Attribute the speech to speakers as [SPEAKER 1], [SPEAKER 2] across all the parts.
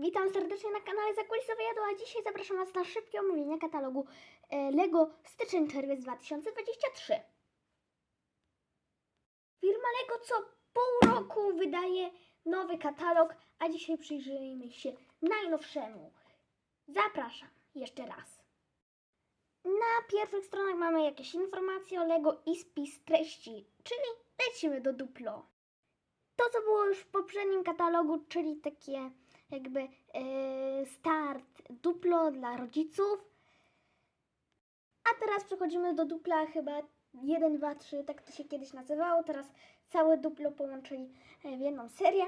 [SPEAKER 1] Witam serdecznie na kanale Zakulisowe Jadło, a dzisiaj zapraszam Was na szybkie omówienie katalogu e, LEGO styczeń-czerwiec 2023. Firma LEGO co pół roku wydaje nowy katalog, a dzisiaj przyjrzyjmy się najnowszemu. Zapraszam jeszcze raz. Na pierwszych stronach mamy jakieś informacje o LEGO i spis treści, czyli lecimy do Duplo. To, co było już w poprzednim katalogu, czyli takie jakby e, start Duplo dla rodziców. A teraz przechodzimy do Dupla chyba 1, 2, 3, tak to się kiedyś nazywało. Teraz całe Duplo połączyli e, w jedną serię.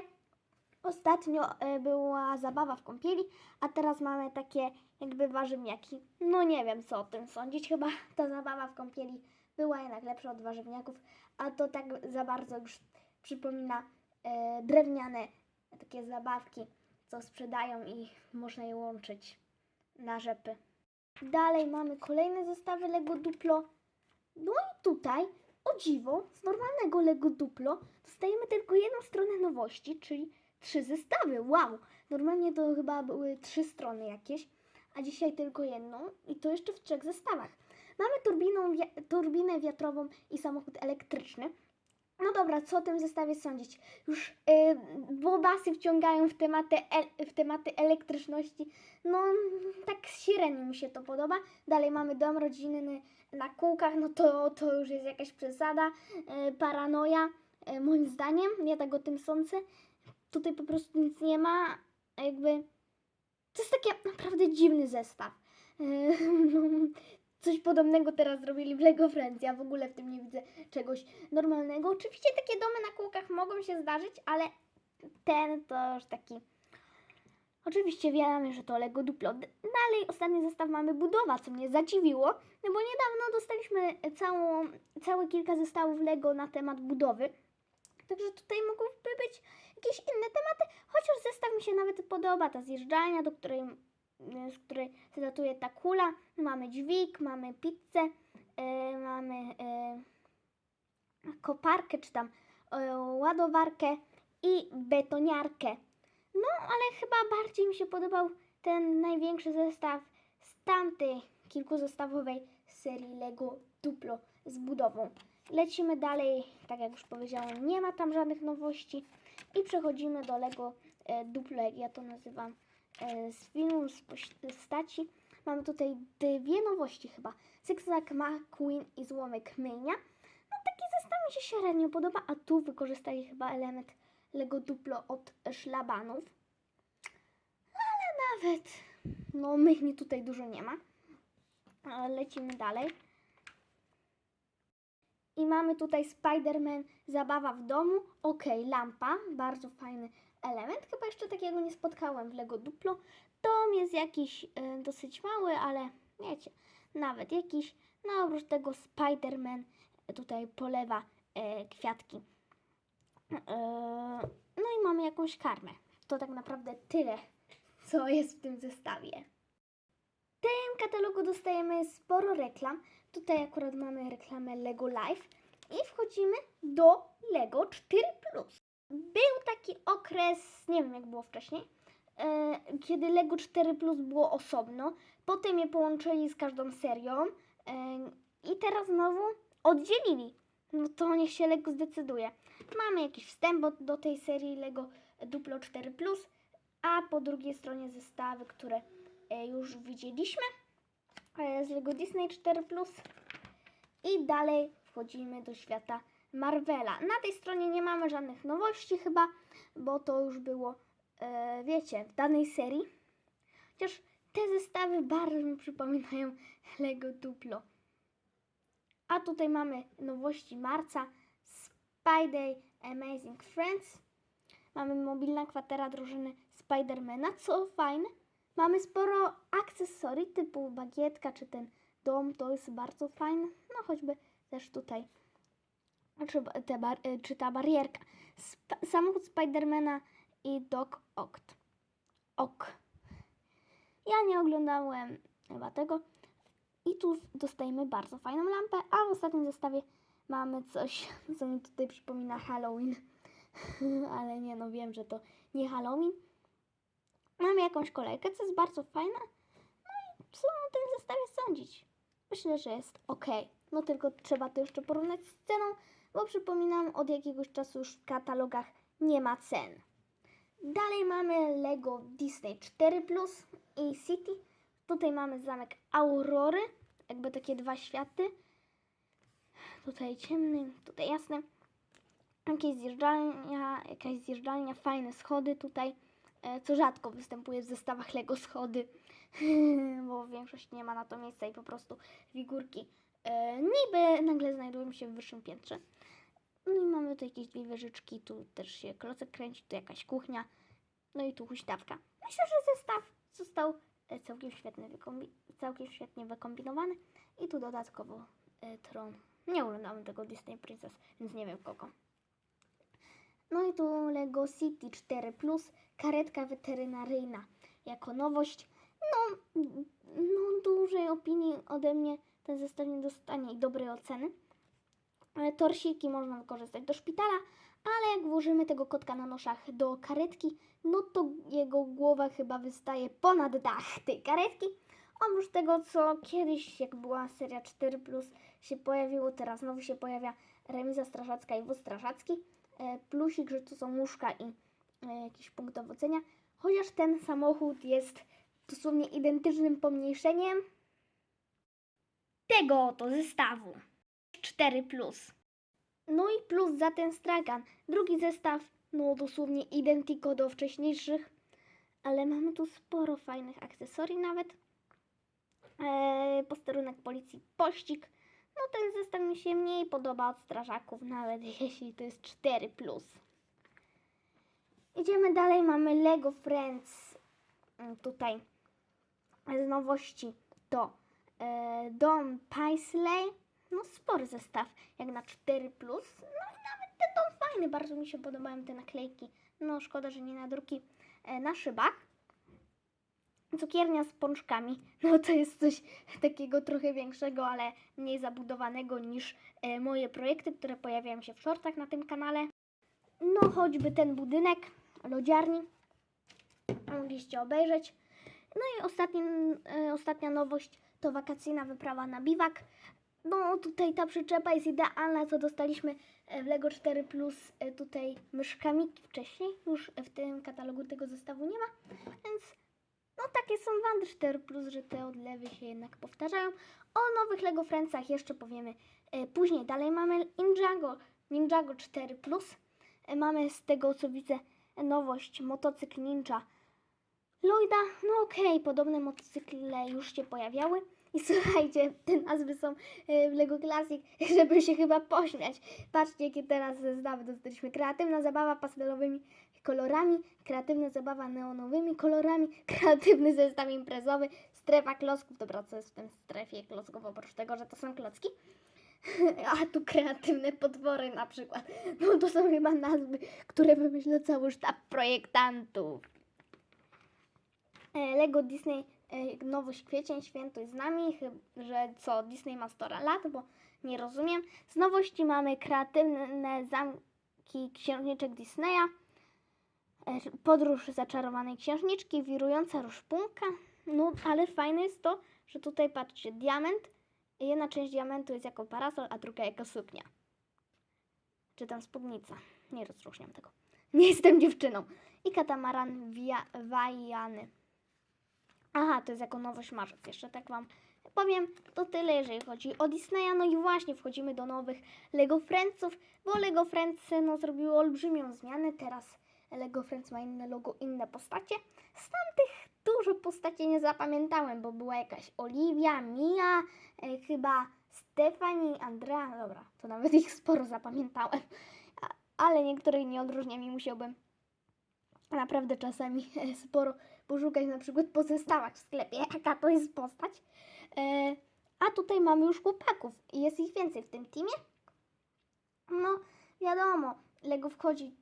[SPEAKER 1] Ostatnio e, była zabawa w kąpieli, a teraz mamy takie jakby warzywniaki. No nie wiem co o tym sądzić, chyba ta zabawa w kąpieli była jednak lepsza od warzywniaków, a to tak za bardzo już przypomina e, drewniane takie zabawki, co sprzedają i można je łączyć na rzepy. Dalej mamy kolejne zestawy Lego Duplo. No i tutaj, o dziwo, z normalnego Lego Duplo dostajemy tylko jedną stronę nowości, czyli trzy zestawy. Wow! Normalnie to chyba były trzy strony jakieś, a dzisiaj tylko jedną i to jeszcze w trzech zestawach. Mamy turbiną, turbinę wiatrową i samochód elektryczny. No dobra, co o tym zestawie sądzić? Już yy, bobasy wciągają w tematy, el, w tematy elektryczności. No, tak średnio mi się to podoba. Dalej mamy dom rodzinny na kółkach, no to, to już jest jakaś przesada. Yy, paranoja, yy, moim zdaniem. Ja tak o tym sądzę. Tutaj po prostu nic nie ma. Jakby. To jest taki naprawdę dziwny zestaw. Yy, no, coś podobnego teraz zrobili w Lego Friends. Ja w ogóle w tym nie widzę czegoś normalnego. Oczywiście takie domy na kółkach mogą się zdarzyć, ale ten to już taki. Oczywiście wiemy, że to Lego Duplo. Dalej ostatni zestaw mamy budowa, co mnie zadziwiło, no bo niedawno dostaliśmy całą, całe kilka zestawów Lego na temat budowy. Także tutaj mogłyby być jakieś inne tematy, chociaż zestaw mi się nawet podoba, ta zjeżdżalnia, do której, z której zlatuje ta kula. Mamy dźwig, mamy pizzę, e, mamy e, koparkę, czy tam e, ładowarkę i betoniarkę. No, ale chyba bardziej mi się podobał ten największy zestaw z tamtej kilkuzestawowej serii Lego Duplo z budową. Lecimy dalej, tak jak już powiedziałam, nie ma tam żadnych nowości i przechodzimy do Lego e, Duplo, jak ja to nazywam, z filmu, z postaci. Mamy tutaj dwie nowości chyba, Zygzak McQueen i Złomek Mynia. No taki zestaw mi się średnio podoba, a tu wykorzystali chyba element Lego Duplo od szlabanów. Ale nawet, no mychni tutaj dużo nie ma. Ale Lecimy dalej. I mamy tutaj Spider-Man Zabawa w domu. Ok, lampa, bardzo fajny element. Chyba jeszcze takiego nie spotkałem w Lego Duplo. Dom jest jakiś e, dosyć mały, ale wiecie, nawet jakiś. No oprócz tego Spider-Man tutaj polewa e, kwiatki. E, no i mamy jakąś karmę. To tak naprawdę tyle, co jest w tym zestawie. W tym katalogu dostajemy sporo reklam. Tutaj akurat mamy reklamę Lego Life i wchodzimy do Lego 4 Był taki okres, nie wiem jak było wcześniej, e, kiedy Lego 4 było osobno. Potem je połączyli z każdą serią e, i teraz znowu oddzielili. No to niech się Lego zdecyduje. Mamy jakiś wstęp do- tej serii Lego Duplo 4 a po drugiej stronie zestawy, które e, już widzieliśmy z Lego Disney 4 i dalej wchodzimy do świata Marvela. Na tej stronie nie mamy żadnych nowości chyba, bo to już było, e, wiecie, w danej serii. Chociaż te zestawy bardzo mi przypominają Lego Duplo. A tutaj mamy nowości marca Spidey Amazing Friends. Mamy mobilna kwatera drużyny Spidermana, co fajne. Mamy sporo akcesorii typu bagietka czy ten dom, to jest bardzo fajne. No choćby też tutaj, czy, te bar, y, czy ta barierka. Sp samochód Spidermana i Doc Oct. Ok. Ja nie oglądałem chyba tego. I tu dostajemy bardzo fajną lampę, a w ostatnim zestawie mamy coś, co mi tutaj przypomina Halloween. Ale nie, no wiem, że to nie Halloween. Mamy jakąś kolejkę, co jest bardzo fajne. No i co o tym zestawie sądzić? Myślę, że jest ok. No tylko trzeba to jeszcze porównać z ceną, bo przypominam, od jakiegoś czasu już w katalogach nie ma cen. Dalej mamy Lego Disney 4 Plus i City. Tutaj mamy zamek Aurory, jakby takie dwa światy. Tutaj ciemny, tutaj jasny. Jakieś zjeżdżalnia, jakaś zjeżdżalnia, fajne schody tutaj, e, co rzadko występuje w zestawach Lego schody, bo większość nie ma na to miejsca i po prostu figurki e, niby nagle znajdują się w wyższym piętrze. No i mamy tu jakieś dwie wieżyczki, tu też się klocek kręci, tu jakaś kuchnia, no i tu huśtawka. Myślę, że zestaw został e, całkiem, świetny wykombi- całkiem świetnie wykombinowany i tu dodatkowo e, tron. Nie oglądamy tego Disney Princess, więc nie wiem kogo. No i tu Lego City 4 Plus, karetka weterynaryjna jako nowość. No, no dużej opinii ode mnie ten zestaw nie dostanie i dobrej oceny. E, Torsiki można wykorzystać do szpitala, ale jak włożymy tego kotka na noszach do karetki, no to jego głowa chyba wystaje ponad dach tej karetki. Oprócz tego, co kiedyś, jak była seria 4, się pojawiło, teraz znowu się pojawia remiza straszacka i wóz straszacki. E, Plusik, że tu są łóżka i e, jakiś punkt dowodzenia. Chociaż ten samochód jest dosłownie identycznym pomniejszeniem tego oto zestawu. 4 No i plus za ten stragan. Drugi zestaw, no dosłownie identyko do wcześniejszych, ale mamy tu sporo fajnych akcesorii nawet. Eee, posterunek policji, pościg. No ten zestaw mi się mniej podoba od strażaków, nawet jeśli to jest 4 Idziemy dalej, mamy Lego Friends. Mm, Tutaj z nowości to e, dom Paisley. No spory zestaw, jak na 4 No i nawet ten dom fajny, bardzo mi się podobają te naklejki. No szkoda, że nie na druki e, na szybach. Cukiernia z pączkami. No to jest coś takiego trochę większego, ale mniej zabudowanego niż e, moje projekty, które pojawiają się w shortach na tym kanale. No choćby ten budynek lodziarni. Mogliście obejrzeć. No i ostatni, e, ostatnia nowość to wakacyjna wyprawa na biwak. No tutaj ta przyczepa jest idealna, co dostaliśmy e, w Lego 4 Plus e, tutaj myszkamiki wcześniej. Już w tym katalogu tego zestawu nie ma, więc no takie są wady 4 Plus, że te odlewy się jednak powtarzają. O nowych Lego Friendsach jeszcze powiemy później. Dalej mamy Ninjago, Ninjago 4 Plus. Mamy z tego co widzę nowość motocykl Ninja Lloyda. No okej, podobne motocykle już się pojawiały. I słuchajcie, te nazwy są e, w Lego Classic, żeby się chyba pośmiać. Patrzcie, jakie teraz zestawy dostaliśmy. Kreatywna zabawa pastelowymi kolorami, kreatywna zabawa neonowymi kolorami, kreatywny zestaw imprezowy, strefa klocków. Dobra, co jest w tym strefie klocków, oprócz tego, że to są klocki? A tu kreatywne potwory na przykład. No to są chyba nazwy, które wymyśla cały sztab projektantów. E, Lego Disney e, nowość kwiecień, świętuj z nami, że co, Disney ma 100 lat, bo nie rozumiem. Z nowości mamy kreatywne zamki księżniczek Disneya, e, podróż zaczarowanej księżniczki, wirująca ruszpunka. No, ale fajne jest to, że tutaj patrzcie, diament, jedna część diamentu jest jako parasol, a druga jako suknia. Czy tam spódnica, nie rozróżniam tego. Nie jestem dziewczyną. I katamaran wia- wajany. Aha, to jest jako nowość marzec. Jeszcze tak Wam powiem. To tyle, jeżeli chodzi o Disneya. No i właśnie wchodzimy do nowych Lego Friendsów, bo Lego Friends no, zrobiły olbrzymią zmianę. Teraz Lego Friends ma inne logo, inne postacie. Z tamtych dużo postaci nie zapamiętałem, bo była jakaś Oliwia, Mia, e, chyba Stefani, Andrea. Dobra, to nawet ich sporo zapamiętałem. Ale niektórych nie odróżniam i musiałbym naprawdę czasami sporo poszukać na przykład po zestawach w sklepie, jaka to jest postać. E, a tutaj mamy już chłopaków i jest ich więcej w tym teamie. No, wiadomo, Lego wchodzi,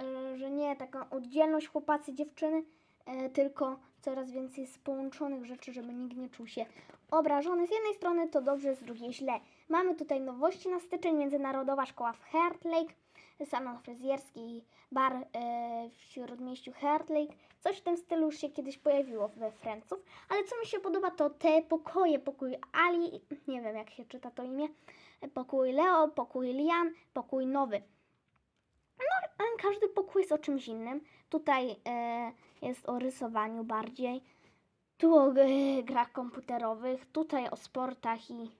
[SPEAKER 1] e, że nie taką oddzielność chłopacy, dziewczyny, e, tylko coraz więcej jest połączonych rzeczy, żeby nikt nie czuł się obrażony. Z jednej strony to dobrze, z drugiej źle. Mamy tutaj nowości na styczeń, Międzynarodowa Szkoła w Heart Lake, salon fryzjerski, bar e, w śródmieściu Heart Lake. Coś w tym stylu już się kiedyś pojawiło we Friendsów, ale co mi się podoba to te pokoje, pokój Ali, nie wiem jak się czyta to imię, pokój Leo, pokój Lian, pokój nowy. No, a każdy pokój jest o czymś innym. Tutaj e, jest o rysowaniu bardziej, tu o e, grach komputerowych, tutaj o sportach i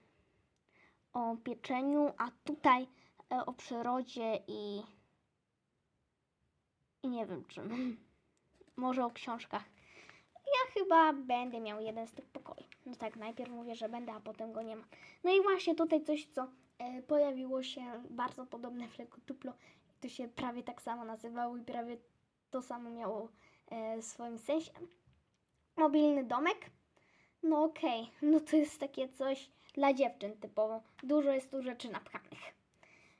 [SPEAKER 1] o pieczeniu, a tutaj e, o przyrodzie i, i nie wiem czym. Może o książkach. Ja chyba będę miał jeden z tych pokoi. No tak, najpierw mówię, że będę, a potem go nie ma. No i właśnie tutaj coś, co e, pojawiło się bardzo podobne w Lego Duplo. To się prawie tak samo nazywało i prawie to samo miało e, w swoim sensie. Mobilny domek. No okej, no to jest takie coś dla dziewczyn typowo. Dużo jest tu rzeczy napchanych.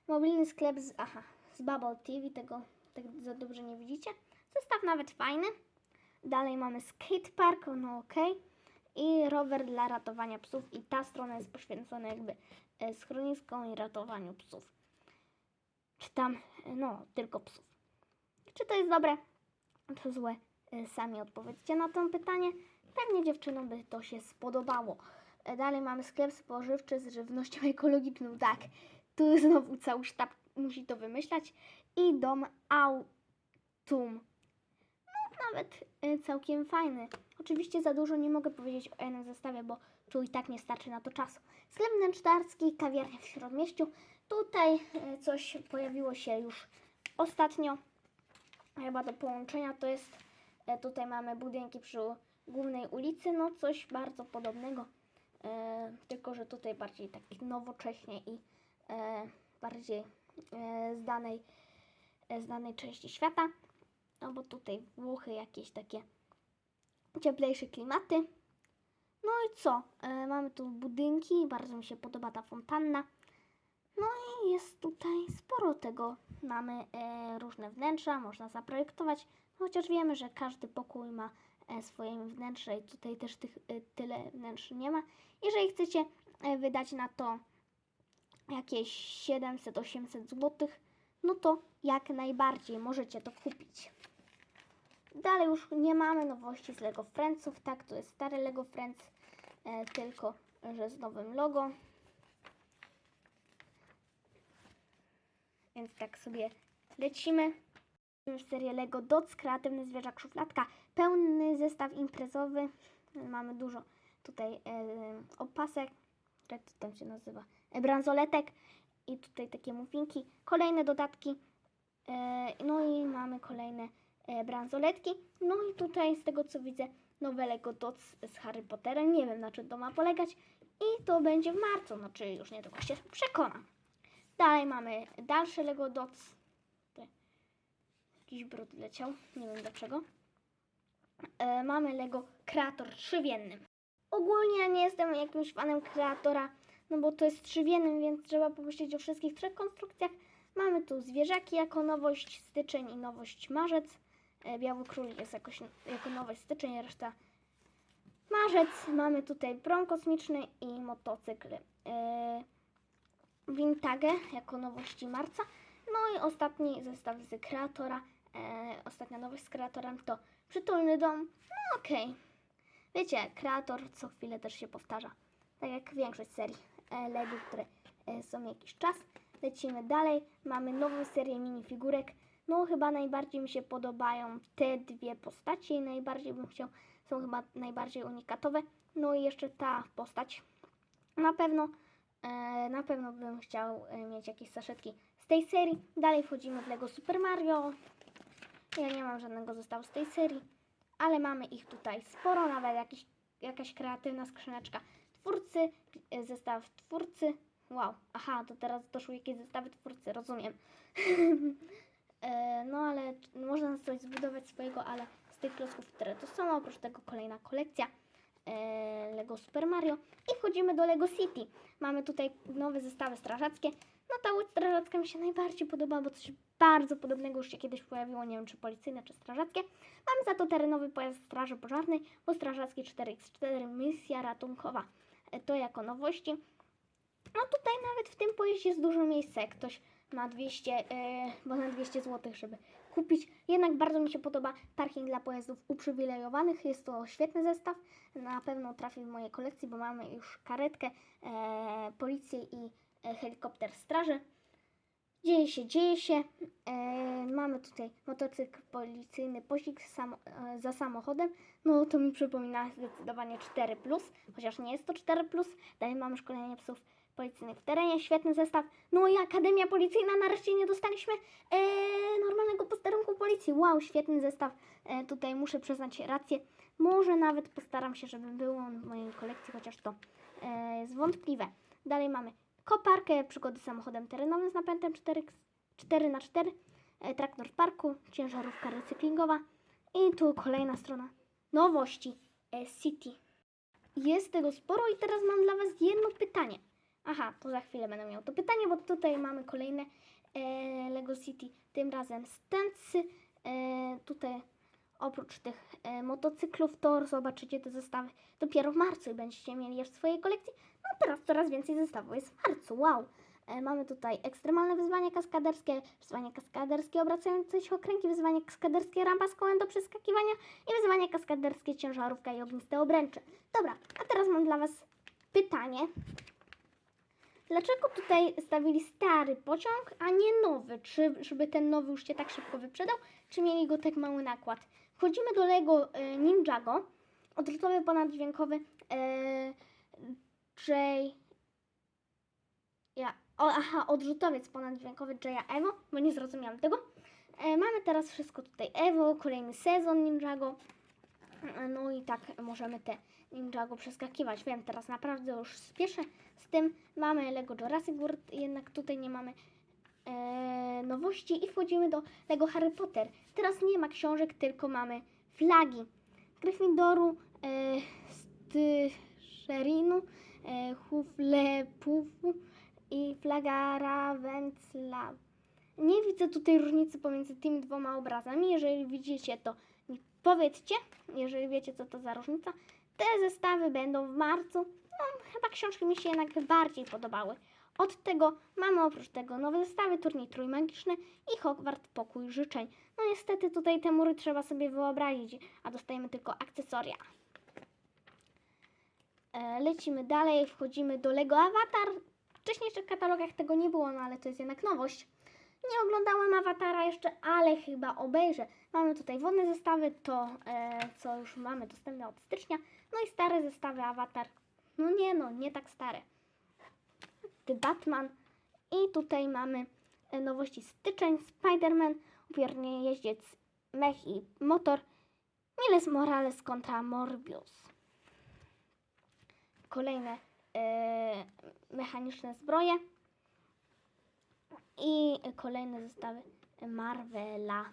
[SPEAKER 1] Mobilny sklep z, aha, z Bubble TV, tego tak za dobrze nie widzicie. Zestaw nawet fajny. Dalej mamy skatepark, no okej. I rower dla ratowania psów i ta strona jest poświęcona jakby e, schroniskom i ratowaniu psów. Czy tam, e, no, tylko psów. Czy to jest dobre, czy złe? E, Sami odpowiedzcie na to pytanie. Pewnie dziewczynom by to się spodobało. Dalej mamy sklep spożywczy z żywnością ekologiczną. Tak, tu znowu cały sztab musi to wymyślać. I dom Autum. Nawet e, całkiem fajny. Oczywiście za dużo nie mogę powiedzieć o jednym zestawie, bo tu i tak nie starczy na to czasu. Sklep wnętrzarski, kawiarnia w Śródmieściu. Tutaj e, coś pojawiło się już ostatnio. Chyba do połączenia to jest, e, tutaj mamy budynki przy głównej ulicy, no coś bardzo podobnego. Tylko, że tutaj bardziej tak nowocześnie i bardziej z, danej, z danej części świata. No bo tutaj Włochy jakieś takie cieplejsze klimaty. No i co? E, mamy tu budynki, bardzo mi się podoba ta fontanna. No i jest tutaj sporo tego. Mamy e, różne wnętrza, można zaprojektować, chociaż wiemy, że każdy pokój ma e, swoje wnętrze i tutaj też tych, e, tyle wnętrz nie ma. Jeżeli chcecie e, wydać na to jakieś 700-800 zł, no to jak najbardziej możecie to kupić. Dalej już nie mamy nowości z Lego Friendsów, tak, to jest stary Lego Friends, e, tylko że z nowym logo. Więc tak sobie lecimy. W serię Lego Dots, kreatywny zwierzak szufladka, pełny zestaw imprezowy. Mamy dużo tutaj e, opasek, jak to tam się nazywa, e, bransoletek i tutaj takie muffinki. Kolejne dodatki, e, no i mamy kolejne bransoletki. No i tutaj z tego co widzę nowe Lego Dots z Harry Potterem. Nie wiem na czym to ma polegać i to będzie w marcu, znaczy już niedługo się przekonam. Dalej mamy dalsze Lego Dots. Jakiś brud leciał, nie wiem dlaczego. E, mamy Lego Kreator 3 w jednym. Ogólnie ja nie jestem jakimś fanem kreatora, no bo to jest 3 w jednym, więc trzeba pomyśleć o wszystkich trzech konstrukcjach. Mamy tu zwierzaki jako nowość styczeń i nowość marzec. E, Biały Król jest jakoś, jako nowość styczeń, reszta marzec. Mamy tutaj prom kosmiczny i motocykl. E, Vintage jako nowości marca. No i ostatni zestaw z kreatora. E, ostatnia nowość z kreatorem to przytulny dom. No okej. Wiecie, kreator co chwilę też się powtarza. Tak jak większość serii Lego, które są jakiś czas. Lecimy dalej. Mamy nową serię minifigurek. No chyba najbardziej mi się podobają te dwie postaci. Najbardziej bym chciał, są chyba najbardziej unikatowe. No i jeszcze ta postać. Na pewno E, na pewno bym chciał e, mieć jakieś saszetki z tej serii. Dalej wchodzimy w Lego Super Mario. Ja nie mam żadnego zestawu z tej serii, ale mamy ich tutaj sporo, nawet jakiś, jakaś kreatywna skrzyneczka twórcy, e, zestaw twórcy. Wow, aha, to teraz doszły jakieś zestawy twórcy, rozumiem. E, no ale można coś zbudować swojego, ale z tych klocków, które to są, oprócz tego kolejna kolekcja e, Lego Super Mario i wchodzimy do Lego City. Mamy tutaj nowe zestawy strażackie. No ta łódź strażacka mi się najbardziej podoba, bo coś bardzo podobnego już się kiedyś pojawiło, nie wiem czy policyjne, czy strażackie. Mamy za to terenowy pojazd straży pożarnej, bo strażacki 4x4 misja ratunkowa. E, To jako nowości. No tutaj nawet w tym pojeździe jest dużo miejsca, jak ktoś ma 200, e, ponad 200 zł, żeby kupić. Jednak bardzo mi się podoba parking dla pojazdów uprzywilejowanych. Jest to świetny zestaw. Na pewno trafi w mojej kolekcji, bo mamy już karetkę, e, policję i e, helikopter straży. Dzieje się, dzieje się. E, mamy tutaj motocykl policyjny, pościg samo, e, za samochodem. No to mi przypomina zdecydowanie 4, chociaż nie jest to 4. Dalej mamy szkolenie psów policyjnych w terenie, świetny zestaw. No i Akademia Policyjna, nareszcie nie dostaliśmy e, normalnego posterunku policji. Wow, świetny zestaw. E, tutaj muszę przyznać rację. Może nawet postaram się, żeby był on w mojej kolekcji, chociaż to e, jest wątpliwe. Dalej mamy koparkę, przygody samochodem terenowym z napędem 4, 4 na 4 e, traktor w parku, ciężarówka recyklingowa i tu kolejna strona nowości e, City. Jest tego sporo i teraz mam dla Was jedno pytanie. Aha, to za chwilę będę miał to pytanie, bo tutaj mamy kolejne e, Lego City, tym razem stęcy. E, tutaj oprócz tych e, motocyklów Thor zobaczycie te zestawy dopiero w marcu i będziecie mieli je w swojej kolekcji. No teraz coraz więcej zestawów jest w marcu, wow. E, mamy tutaj ekstremalne wyzwanie kaskaderskie, wyzwanie kaskaderskie obracające się okręgi, wyzwanie kaskaderskie rampa z kołem do przeskakiwania i wyzwanie kaskaderskie ciężarówka i ogniste obręcze. Dobra, a teraz mam dla Was pytanie. Dlaczego tutaj stawili stary pociąg, a nie nowy? Czy żeby ten nowy już się tak szybko wyprzedał, czy mieli go tak mały nakład? Wchodzimy do Lego e, Ninjago, odrzutowy ponaddźwiękowy e, J... Ja, o, aha, odrzutowiec ponaddźwiękowy Jaya Evo, bo nie zrozumiałam tego. E, mamy teraz wszystko tutaj Evo, kolejny sezon Ninjago. No i tak możemy te Ninjago przeskakiwać. Wiem, teraz naprawdę już spieszę z tym. Mamy Lego Jurassic World, jednak tutaj nie mamy e, nowości i wchodzimy do Lego Harry Potter. Teraz nie ma książek, tylko mamy flagi. Gryffindoru, e, Slytherinu, e, Hufflepufu i flaga Ravenclaw. Nie widzę tutaj różnicy pomiędzy tymi dwoma obrazami. Jeżeli widzicie, to powiedzcie, jeżeli wiecie, co to za różnica. Te zestawy będą w marcu. No, chyba książki mi się jednak bardziej podobały. Od tego mamy oprócz tego nowe zestawy, turniej trójmagiczny i Hogwart Pokój Życzeń. No niestety tutaj te mury trzeba sobie wyobrazić, a dostajemy tylko akcesoria. E, lecimy dalej, wchodzimy do Lego Avatar. W wcześniejszych katalogach tego nie było, no ale to jest jednak nowość. Nie oglądałem Awatara jeszcze, ale chyba obejrzę. Mamy tutaj wodne zestawy, to e, co już mamy dostępne od stycznia. No i stare zestawy Awatar. No nie no, nie tak stare. The Batman. I tutaj mamy e, nowości styczeń, Spider-Man, upiornie jeździec, mech i motor, Miles Morales kontra Morbius. Kolejne e, mechaniczne zbroje i kolejne zestawy Marvela.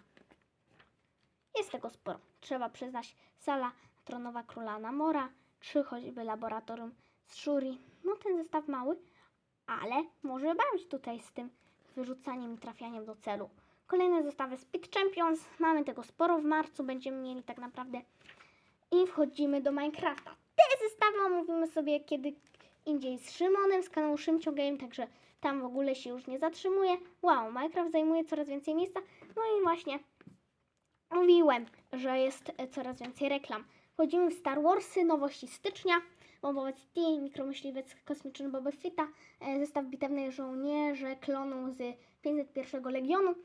[SPEAKER 1] Jest tego sporo. Trzeba przyznać, sala tronowa króla Namora, czy choćby laboratorium z Shuri. No ten zestaw mały, ale może bawić tutaj z tym wyrzucaniem i trafianiem do celu. Kolejne zestawy Speed Champions. Mamy tego sporo w marcu, będziemy mieli tak naprawdę. I wchodzimy do Minecrafta. Te zestawy omówimy sobie kiedy indziej z Szymonem z kanału Szymcio Game, także tam w ogóle się już nie zatrzymuje. Wow, Minecraft zajmuje coraz więcej miejsca. No i właśnie mówiłem, że jest e, coraz więcej reklam. Wchodzimy w Star Warsy, nowości stycznia. Bombowiec T, mikromyśliwiec kosmiczny Boba Fetta, e, zestaw bitewnych żołnierze klonu z 501 Legionu.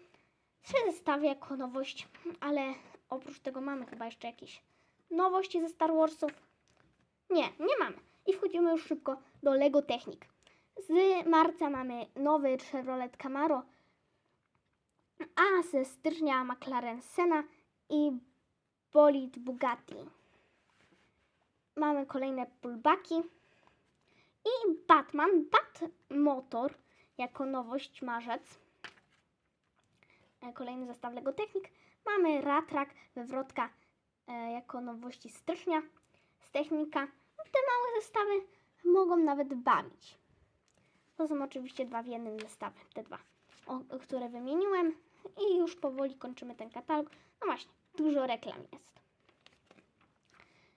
[SPEAKER 1] Trzy zestawy jako nowość, ale oprócz tego mamy chyba jeszcze jakieś nowości ze Star Warsów. Nie, nie mamy. I wchodzimy już szybko do Lego Technik. Z marca mamy nowy Chevrolet Camaro, a ze stycznia McLaren Senna i bolid Bugatti. Mamy kolejne pullbacki i Batman Bat Motor jako nowość marzec. E, Kolejny zestaw Lego Technik. Mamy Ratrak wywrotka e, jako nowości stycznia z Technika. Te małe zestawy mogą nawet bawić. To są oczywiście dwa w jednym zestawy, te dwa, o, które wymieniłem. I już powoli kończymy ten katalog. No właśnie, dużo reklam jest.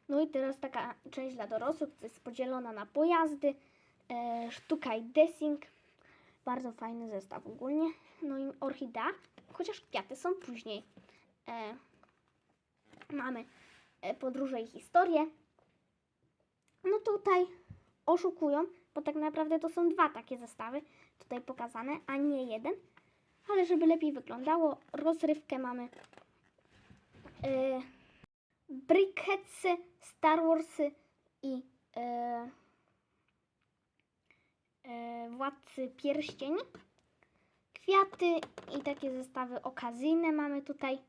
[SPEAKER 1] No i teraz taka część dla dorosłych, co jest podzielona na pojazdy, e, sztuka i desing. Bardzo fajny zestaw ogólnie. no i orchidea, chociaż kwiaty są później. E, mamy e, podróże i historię. No tutaj oszukują, bo tak naprawdę to są dwa takie zestawy tutaj pokazane, a nie jeden. Ale żeby lepiej wyglądało, rozrywkę mamy e, Brickheadsy, Star Warsy i e, e, Władcy Pierścieni. Kwiaty i takie zestawy okazyjne mamy tutaj.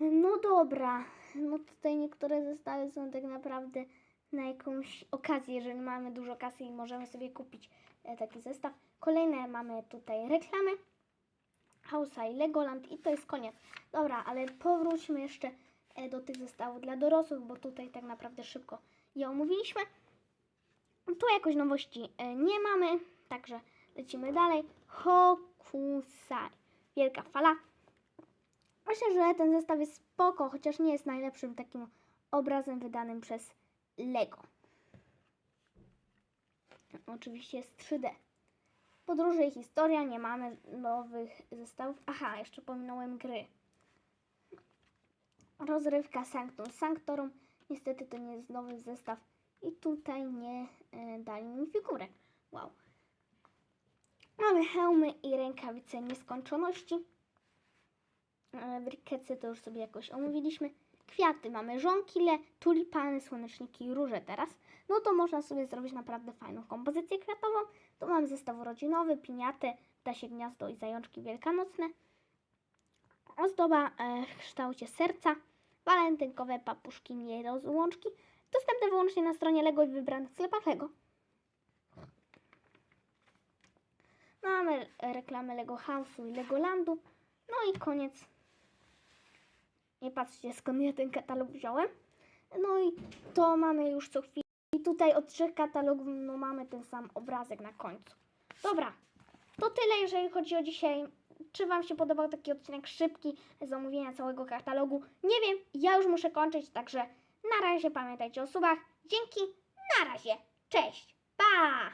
[SPEAKER 1] No dobra, no tutaj niektóre zestawy są tak naprawdę na jakąś okazję, jeżeli mamy dużo kasy i możemy sobie kupić e, taki zestaw. Kolejne mamy tutaj reklamy. Hausa i Legoland i to jest koniec. Dobra, ale powróćmy jeszcze e, do tych zestawów dla dorosłych, bo tutaj tak naprawdę szybko je omówiliśmy. Tu jakoś nowości e, nie mamy, także lecimy dalej. Hokusai. Wielka fala. Myślę, że ten zestaw jest spoko, chociaż nie jest najlepszym takim obrazem wydanym przez Lego. Oczywiście jest 3D. Podróże i historia, nie mamy nowych zestawów. Aha, jeszcze pominąłem gry. Rozrywka Sanctum Sanctorum. Niestety to nie jest nowy zestaw i tutaj nie e, dali mi figurek. Wow. Mamy hełmy i rękawice nieskończoności. E, Brikece to już sobie jakoś omówiliśmy. Kwiaty mamy żonkile, tulipany, słoneczniki i róże teraz. No to można sobie zrobić naprawdę fajną kompozycję kwiatową. Tu mam zestaw urodzinowy, piniatę, ptasie gniazdo i zajączki wielkanocne. Ozdoba e, w kształcie serca, walentynkowe papuszki nie rozłączki. Dostępne wyłącznie na stronie Lego i wybranych sklepach Lego. Mamy reklamy Lego House'u i Legolandu. No i koniec. Nie patrzcie skąd ja ten katalog wziąłem. No i to mamy już co chwilę. I tutaj od trzech katalogów no mamy ten sam obrazek na końcu. Dobra, to tyle jeżeli chodzi o dzisiaj. Czy Wam się podobał taki odcinek szybki z omówienia całego katalogu? Nie wiem, ja już muszę kończyć, także na razie pamiętajcie o subach. Dzięki, na razie, cześć, pa!